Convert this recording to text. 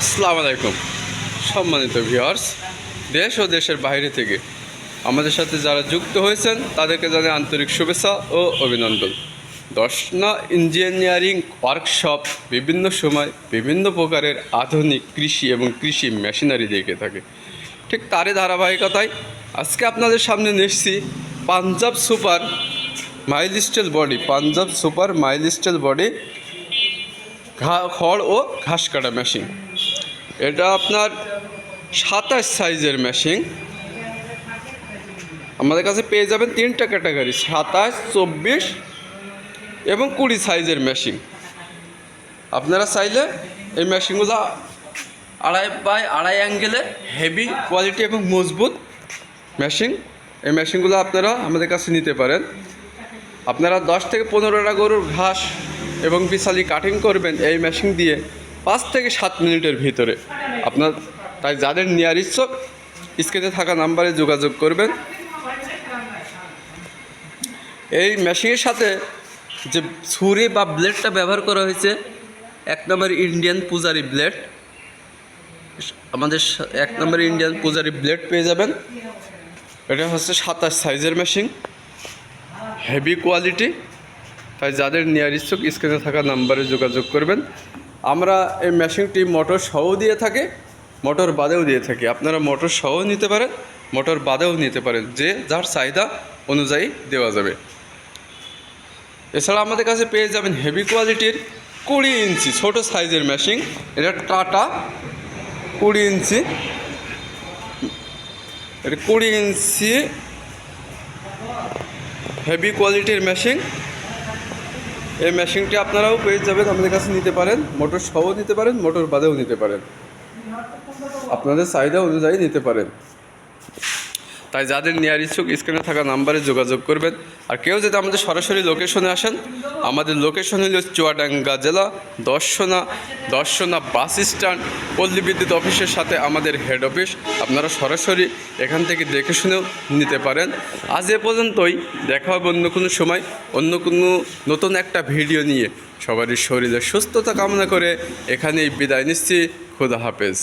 আসসালামু আলাইকুম। সম্মানিত ভিউয়ার্স, দেশ ও দেশের বাইরে থেকে আমাদের সাথে যারা যুক্ত হয়েছেন, তাদেরকে জানাই আন্তরিক শুভেচ্ছা ও অভিনন্দন। দর্শনা ইঞ্জিনিয়ারিং ওয়ার্কশপ বিভিন্ন সময় বিভিন্ন প্রকারের আধুনিক কৃষি এবং কৃষি মেশিনারি দেখে থাকে। ঠিক তারই ধারাবাহিকতায় আজকে আপনাদের সামনে নিচ্ছি Punjab super mild steel body, Punjab super mild steel body খড় ও ঘাস কাটা মেশিন। এটা আপনার সাতাশ সাইজের মেশিন আমাদের কাছে পেয়ে যাবেন তিনটা ক্যাটাগরি সাতাশ, চব্বিশ এবং কুড়ি সাইজের মেশিন আপনারা চাইলে এই মেশিনগুলো আড়াই বাই আড়াই অ্যাঙ্গেলে হেভি কোয়ালিটি এবং মজবুত মেশিন এই মেশিনগুলো আপনারা আমাদের কাছে নিতে পারেন। আপনারা দশ থেকে পনেরোটা গরুর ঘাস এবং বিশালি কাটিং করবেন এই মেশিন দিয়ে। পাঁচ থেকে সাত মিনিটের ভিতরে। আপনার, তাই যাদের নেওয়ার ইচ্ছুক, স্ক্রিনে থাকা নাম্বারে যোগাযোগ করবেন। এই মেশিনের সাথে যে ছুরি বা ব্লেডটা ব্যবহার করা হয়েছে, এক নম্বর ইন্ডিয়ান পূজারি ব্লেড। আমাদের এক নম্বর ইন্ডিয়ান পূজারি ব্লেড পেয়ে যাবেন। এটা হচ্ছে সাতাশ সাইজের মেশিন। Heavy quality. তাই যাদের নেয়ার ইচ্ছুক, স্ক্রিনে থাকা নাম্বারে যোগাযোগ করবেন। আমরা এই মেশিনটি মোটর সহ দিয়ে থাকি মোটর বাদেও দিয়ে থাকি। আপনারা মোটর সহ নিতে পারেন মোটর বাদেও নিতে পারেন, যে যার চাহিদা অনুযায়ী দেওয়া যাবে। এছাড়া আমাদের কাছে পেয়ে যাবেন হেভি কোয়ালিটির কুড়ি ইঞ্চি, ছোট সাইজের মেশিন এটা টাটা কুড়ি ইঞ্চি। এটা কুড়ি ইঞ্চি হেভি কোয়ালিটির মেশিন এই মেশিনটি আপনারাও পেয়ে যাবেন, আমাদের কাছে নিতে পারেন। মোটর সহ নিতে পারেন, মোটর বাদেও নিতে পারেন। আপনাদের চাহিদা অনুযায়ী নিতে পারেন। তাই যাদের নেওয়ার ইচ্ছুক স্ক্রিনে থাকা নাম্বারে যোগাযোগ করবেন। আর কেউ যদি আমাদের সরাসরি লোকেশনে আসেন, আমাদের লোকেশন হল চুয়াডাঙ্গা জেলা, দর্শনা দর্শনা বাস স্ট্যান্ড পল্লী বিদ্যুৎ অফিসের সাথে আমাদের হেড অফিস আপনারা সরাসরি এখান থেকে দেখে শুনেও নিতে পারেন। আজ এ পর্যন্তই, দেখা হবে অন্য কোনো সময়, অন্য কোনো নতুন একটা ভিডিও নিয়ে। সবারই শরীরে সুস্থতা কামনা করে এখানেই বিদায় নিচ্ছি। খুদা হাফেজ।